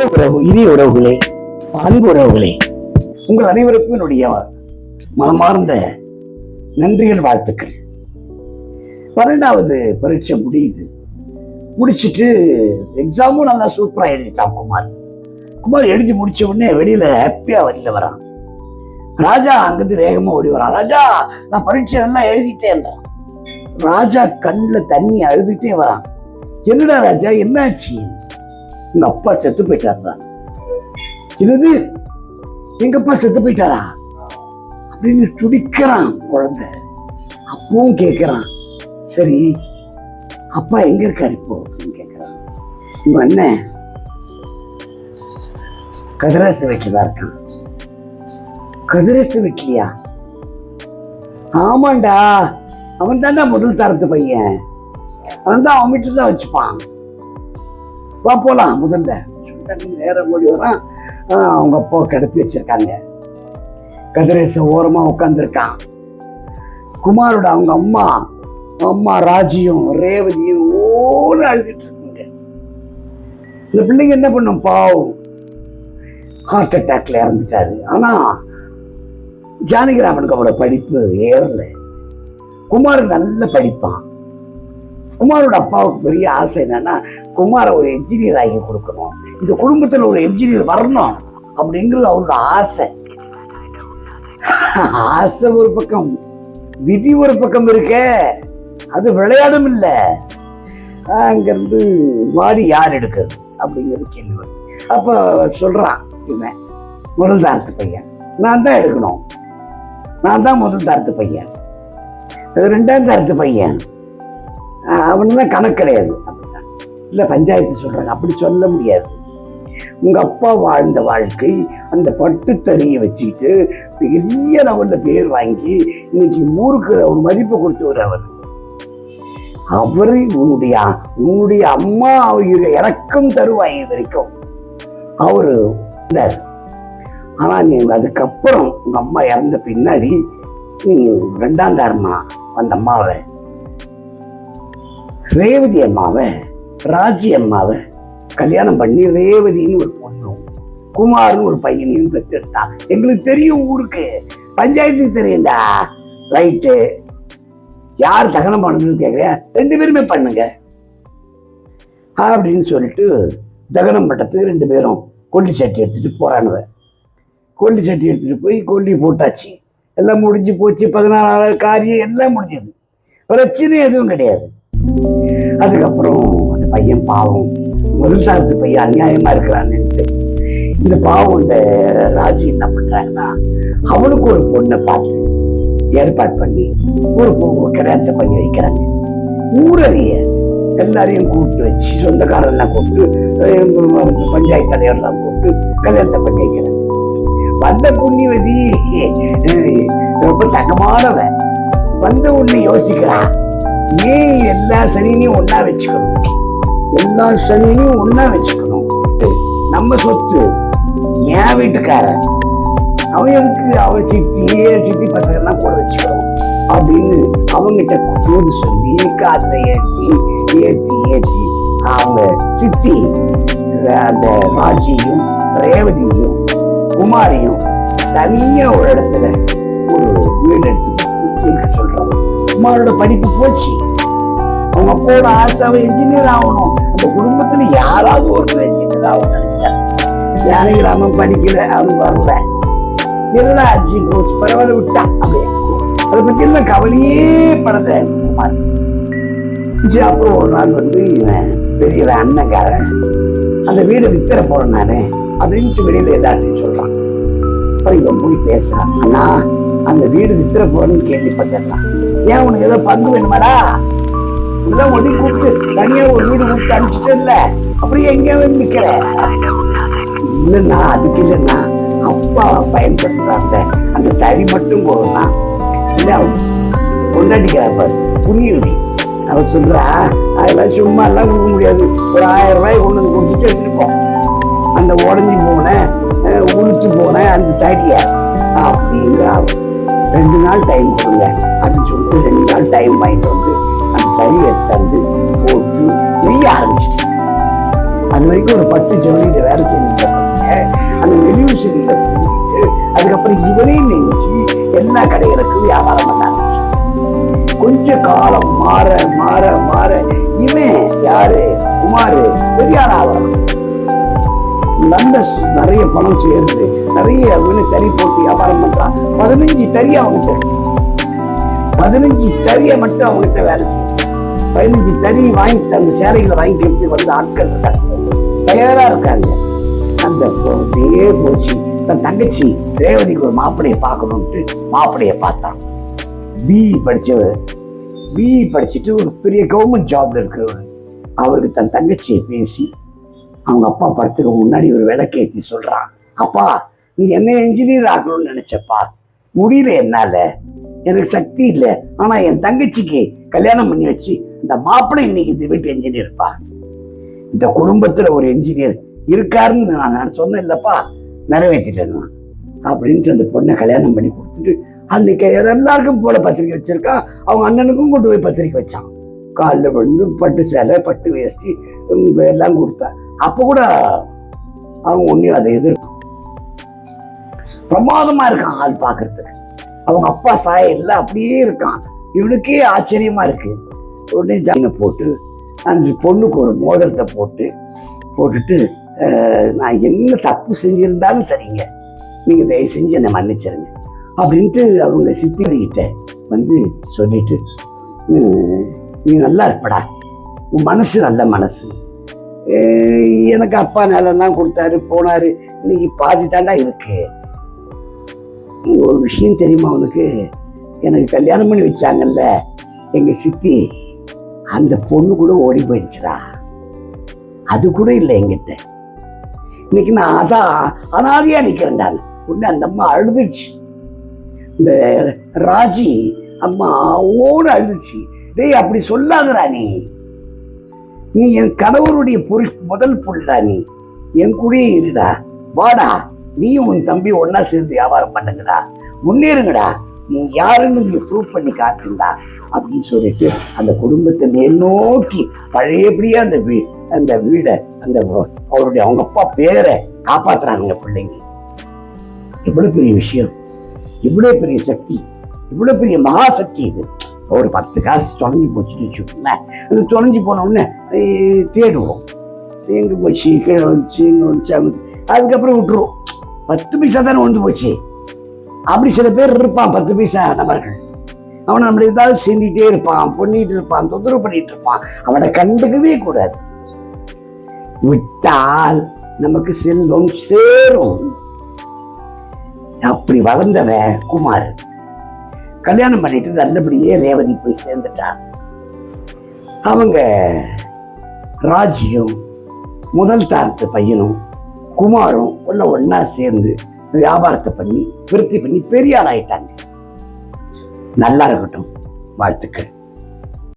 அன்பு உறவு இனிய உறவுகளே அன்பு உறவுகளே உங்கள் அனைவருக்கும் என்னுடைய மனமார்ந்த நன்றிகள் வாழ்த்துக்கள். பன்னெண்டாவது பரீட்சை முடியுது. முடிச்சிட்டு எக்ஸாமும் நல்லா சூப்பராக எழுதிட்டான் குமார். குமார் எழுதி முடிச்ச உடனே வெளியில ஹாப்பியா வெளியில் வரான். ராஜா அங்கிருந்து வேகமா ஓடி வரான். ராஜா நான் பரீட்சை நல்லா எழுதிட்டேன்றான் ராஜா கண்ணில் தண்ணி அழுதுகிட்டே வரான். என்னடா ராஜா என்னாச்சு? உங்க அப்பா செத்து போயிட்டாரா என்னது? எங்க அப்பா செத்து போயிட்டாரா? அப்படின்னு துடிக்கிறான் குழந்தை. அப்பவும் கேட்கிறான் சரி அப்பா எங்க இருக்காரு இப்போ? அப்படின்னு கேட்கிறான் உங்க அண்ணன் கதிராச வீட்டில் தான் இருக்கான். கதிரேச வீட்லையா? ஆமாண்டா. அவன் தான்டா முதல் தரத்து பையன். அவன் தான் அவன் வீட்டில் தான் வச்சுப்பான். வா போலாம் முதல்ல. நேரம் ஓடி வரான். அவங்க அப்பா கிடத்தி வச்சிருக்காங்க. கதிரேச ஓரமா உட்காந்துருக்கான் குமாரோட அவங்க அம்மா அம்மா ராஜியும் ரேவதியும் ஓட அழுதுட்டு இருக்குங்க. இந்த பிள்ளைங்க என்ன பண்ணும்? பாவம். ஹார்ட் அட்டாக்ல இறந்துட்டாரு. ஆனா ஜானகிராமனுக்கு அவனோட படிப்பு ஏறல. குமார் நல்ல படிப்பான். குமாரோட அப்பாவுக்கு பெரிய ஆசை என்னன்னா குமாரை ஒரு என்ஜினியர் ஆகி கொடுக்கணும். இந்த குடும்பத்தில் ஒரு என்ஜினியர் வரணும் அப்படிங்கிறது அவரோட ஆசை. ஆசை ஒரு பக்கம் விதி ஒரு பக்கம் இருக்கே. அது விளையாடும் இல்லை. அங்கிருந்து வாடி யார் எடுக்கிறது அப்படிங்கிறது கேள்வி அப்போ சொல்கிறான் இவன் முதல் தாரத்து பையன். நான் தான் எடுக்கணும். நான் தான் முதல் தாரத்து பையன். அது ரெண்டாம் தாரத்து பையன். அவனுலாம் கணக்கு கிடையாது. இல்லை பஞ்சாயத்து சொல்கிறாங்க அப்படி சொல்ல முடியாது. உங்கள் அப்பா வாழ்ந்த வாழ்க்கை அந்த பட்டுத்தறியை வச்சுக்கிட்டு பெரிய லெவலில் பேர் வாங்கி இன்னைக்கு ஊருக்கு ஒரு மதிப்பு கொடுத்தவர் அவர். அவரு உன்னுடைய உன்னுடைய அம்மா அவர் இறக்கம் தருவாய் வரைக்கும் அவரு இருந்தார். ஆனா நீ அதுக்கப்புறம் உங்க அம்மா இறந்த பின்னாடி நீ ரெண்டாம் தாரமா அந்த அம்மாவை. ரேவதி அம்மாவை ராஜி அம்மாவை கல்யாணம் பண்ணி ரேவதின்னு ஒரு பொண்ணும் குமார்னு ஒரு பையனையும் பெற்றெடுத்தான் எங்களுக்கு தெரியும் ஊருக்கு. பஞ்சாயத்துக்கு தெரியும்டா. ரைட்டு யார் தகனம் பண்ணணும்னு கேட்குறியா ரெண்டு பேருமே பண்ணுங்க. அப்படின்னு சொல்லிட்டு தகனம் பட்டத்துக்கு ரெண்டு பேரும் கொல்லி சட்டி எடுத்துகிட்டு போகிறானுவ கொல்லி சட்டி எடுத்துகிட்டு போய் கொல்லி போட்டாச்சு. எல்லாம் முடிஞ்சு போச்சு. பதினாறாவது காரியம் எல்லாம் முடிஞ்சது. பிரச்சனை எதுவும் கிடையாது. அதுக்கப்புறம் அந்த பையன் பாவம். முதல் தாரத்து பையன் அநியாயமா இருக்கிறான்னு இந்த பாவம் இந்த ராஜி என்ன பண்றாங்கன்னா அவனுக்கு ஒரு பொண்ணை பார்த்து ஏற்பாடு பண்ணி ஒரு கல்யாணத்தை பண்ணி வைக்கிறாங்க. ஊரறிய எல்லாரையும் கூப்பிட்டு வச்சு சொந்தக்காரெல்லாம் கூப்பிட்டு பஞ்சாயத்து தலைவர்லாம் கூப்பிட்டு கல்யாணத்தை பண்ணி வைக்கிறாங்க. வந்த புண்ணியவதி ரொம்ப தங்கமானவன். வந்த உடனே யோசிக்கிறான் ஏன் எல்லா சனினையும் ஒன்னா வச்சுக்கணும். எல்லா சனியனையும் ஒன்னா வச்சுக்கணும். நம்ம சொத்து என் வீட்டுக்காரன் அவன் எதுக்கு அவன் சித்தி சித்தி பசங்க எல்லாம் கூட வச்சுக்கிறோம்? அப்படின்னு அவங்கிட்ட தூது சொல்லி காதில் ஏற்றி ஏத்தி ஏற்றி அவங்க சித்தி அந்த ராஜியும் ரேவதியும் குமாரியும் தனியா ஒரு இடத்துல ஒரு வீடு எடுத்து இருக்க சொல்கிறாங்க குமாரோட படிப்பு போச்சு. அவங்க அப்பாவோட ஆசை அவன் ஆகணும். அந்த குடும்பத்துல யாராவது ஒருத்தர் இன்ஜினியர் ஆகணும் நினைச்சான் ஜானகிராமன் படிக்கல அவன் வரல. என்னடா ஆச்சு போச்சு பரவாயில்ல விட்டான் அப்படியே. அதை பத்தி எல்லாம் கவலையே படல குமார் அப்புறம் ஒரு நாள் வந்து இவன் பெரிய அண்ணங்காரன் அந்த வீடை வித்தர போறேன் நானு அப்படின்ட்டு வெளியில எல்லார்ட்டையும் சொல்றான். அப்புறம் இவன் போய் பேசுறான் அண்ணா அந்த வீடு வித்தர போறேன்னு கேள்விப்பட்டேன் ஏன் உனக்கு ஏதோ பங்கு வேணுமாடா? இப்படிதான் ஒதுக்கி கூப்பிட்டு தனியா ஒரு வீடு கொடுத்து அனுப்பிச்சிட்டேன்ல அப்புறம் எங்க நிக்கிற? இல்லைண்ணா அதுக்கு இல்லைண்ணா. அப்பா பயன்படுத்துறாங்க அந்த தறி மட்டும் போடும்னா இல்லை கொண்டாடிக்கிறா பாரு. புண்ணியவதி. அவ சொல்றா அதெல்லாம் சும்மா எல்லாம் கொடுக்க முடியாது. ஒரு ஆயிரம் ரூபாய் கொண்டு வந்து கொடுத்துட்டு எடுத்துருக்கோம் அந்த உடஞ்சி போன உளுத்து போன அந்த தறிய. அப்படிங்கிறா ரெண்டு நாள் டைம் கொடுங்க. அப்படின்னு சொல்லிட்டு ரெண்டு நாள் டைம் வாங்கிட்டு வந்து தறியை தந்து போட்டு நெய்ய ஆரம்பிச்சிட்டேன். அது வரைக்கும் ஒரு பத்து ஜவுளியில வேலை செஞ்சுட்டு அந்த நெளிவு செடியில் போயிட்டு அதுக்கப்புறம் இவனே நெஞ்சு எல்லா கடைகளுக்கும் வியாபாரம் பண்ண ஆரம்பிச்சான். கொஞ்ச காலம் மாற மாற மாற இவன் யாரு? குமார் பெரிய ஆளா நல்ல நிறைய பணம் சேருது நிறைய அவனு தறி போட்டு வியாபாரம் பண்றான். பதினஞ்சு தறி அவங்ககிட்ட பதினஞ்சு தறியை மட்டும் அவங்ககிட்ட வேலை செய்யுது பதினஞ்சு தறி வாங்கி அந்த சேலைகளை வாங்கிட்டு வந்து ஆட்கள் இருக்காங்க. தயாரா இருக்காங்க. அந்த அப்படியே போச்சு. தன் தங்கச்சி ரேவதிக்கு ஒரு மாப்பிளைய பார்க்கணும்ட்டு மாப்பிளைய பார்த்தான். பிஇ படிச்சவர் பிஇ படிச்சுட்டு ஒரு பெரிய கவர்மெண்ட் ஜாப்ல இருக்கிறவர் அவருக்கு தன் தங்கச்சியை பேசி அவங்க அப்பா படத்துக்கு முன்னாடி ஒரு விளக்கேத்தி சொல்றான். அப்பா நீ என்ன இன்ஜினியர் ஆகணும்னு நினைச்சப்பா. முடியல என்னால. எனக்கு சக்தி இல்லை. ஆனா என் தங்கச்சிக்கு கல்யாணம் பண்ணி வச்சு இந்த மாப்பிள்ளை இன்னைக்கு இந்த வீட்டு என்ஜினியர்ப்பா இந்த குடும்பத்துல ஒரு என்ஜினியர் இருக்காருன்னு நான் நான் சொன்னேன் இல்லப்பா நிறைவேற்றிட்டேன் நான். அப்படின்ட்டு அந்த பொண்ணை கல்யாணம் பண்ணி கொடுத்துட்டு அன்னைக்கு எல்லாருக்கும் போல பத்திரிக்கை வச்சிருக்கான் அவங்க அண்ணனுக்கும் கொண்டு போய் பத்திரிக்கை வச்சான். காலில் விழுந்து பட்டு சேலை பட்டு வேஷ்டி எல்லாம் கொடுத்தா. அப்போ கூட அவங்க ஒன்றையும் அதை எதிர்க்கும் பிரமாதமா இருக்கான் ஆள் பார்க்கறதுக்கு. அவங்க அப்பா சாய எல்லாம் அப்படியே இருக்கான். இவனுக்கே ஆச்சரியமா இருக்குது உடனே ஜாமீனை போட்டு அந்த பொண்ணுக்கு ஒரு மோதிரத்தை போட்டு போட்டுட்டு நான் என்ன தப்பு செஞ்சுருந்தாலும் சரிங்க. நீங்கள் தயவு செஞ்சு என்னை மன்னிச்சிருங்க. அப்படின்ட்டு அவங்க சித்திகிட்ட வந்து சொல்லிட்டு நீ நல்லா இருப்படா. உன் மனசு நல்ல மனசு. எனக்கு அப்பா நிலம்லாம் கொடுத்தாரு போனார். இன்னைக்கு பாதி தாண்டா இருக்கு. ஒரு விஷயம் தெரியுமா உனக்கு? எனக்கு கல்யாணம் பண்ணி வச்சாங்கல்ல எங்கள் சித்தி அந்த பொண்ணு கூட ஓடி போயிடுச்சுடா. அது கூட இல்லை என்கிட்ட. இன்னைக்கு நான் அதான் அனாதையாக நிற்கிறேன் நான் உடனே அந்த அம்மா அழுதுச்சு இந்த ராஜி அம்மா ஓடு அழுதுச்சு. டேய் அப்படி சொல்லாதடா நீ. நீ என் கணவருடைய புருஷ் முதல் புள்ளடா நீ. என் கூடயே இருடா. வாடா. நீயும் உன் தம்பி ஒன்னா சேர்ந்து வியாபாரம் பண்ணுங்கடா. முன்னேறுங்கடா. நீ யாருன்னு நீ ப்ரூவ் பண்ணி காட்டுங்கடா. அப்படின்னு சொல்லிட்டு அந்த குடும்பத்தை மேல் நோக்கி பழையபடியா அந்த வீ அந்த வீடை அந்த அவருடைய அவங்க அப்பா பேரை காப்பாத்துறாங்க பிள்ளைங்க. இவ்வளவு பெரிய விஷயம். இவ்வளவு பெரிய சக்தி. இவ்வளவு பெரிய மகா சக்தி இது. ஒரு பத்து காசு தொலைஞ்சு போச்சுன்னு வச்சுக்கோங்களேன். அது தொலைஞ்சு போன உடனே தேடுவோம். எங்க போச்சு? கீழே வந்துச்சு இங்க வந்துச்சு அங்க அதுக்கப்புறம் விட்டுருவோம். பத்து பைசா தானே வந்து போச்சு. அப்படி சில பேர் இருப்பான் பத்து பைசா நபர்கள். அவன் நம்மள ஏதாவது செஞ்சிட்டே இருப்பான் பொண்ணிட்டு இருப்பான் தொந்தரவு பண்ணிட்டு இருப்பான். அவனை கண்டுக்கவே கூடாது. விட்டால் நமக்கு செல்வம் சேரும். அப்படி வளர்ந்தவன் குமார் கல்யாணம் பண்ணிட்டு நல்லபடியே ரேவதி போய் சேர்ந்துட்டான். அவங்க ராஜியும் முதல் தாரத்து பையனும் குமாரும் ஒன்ன ஒன்னா சேர்ந்து வியாபாரத்தை பண்ணி விருத்தி பண்ணி பெரிய ஆளாயிட்டாங்க. நல்லா இருக்கட்டும். வாழ்த்துக்கள்.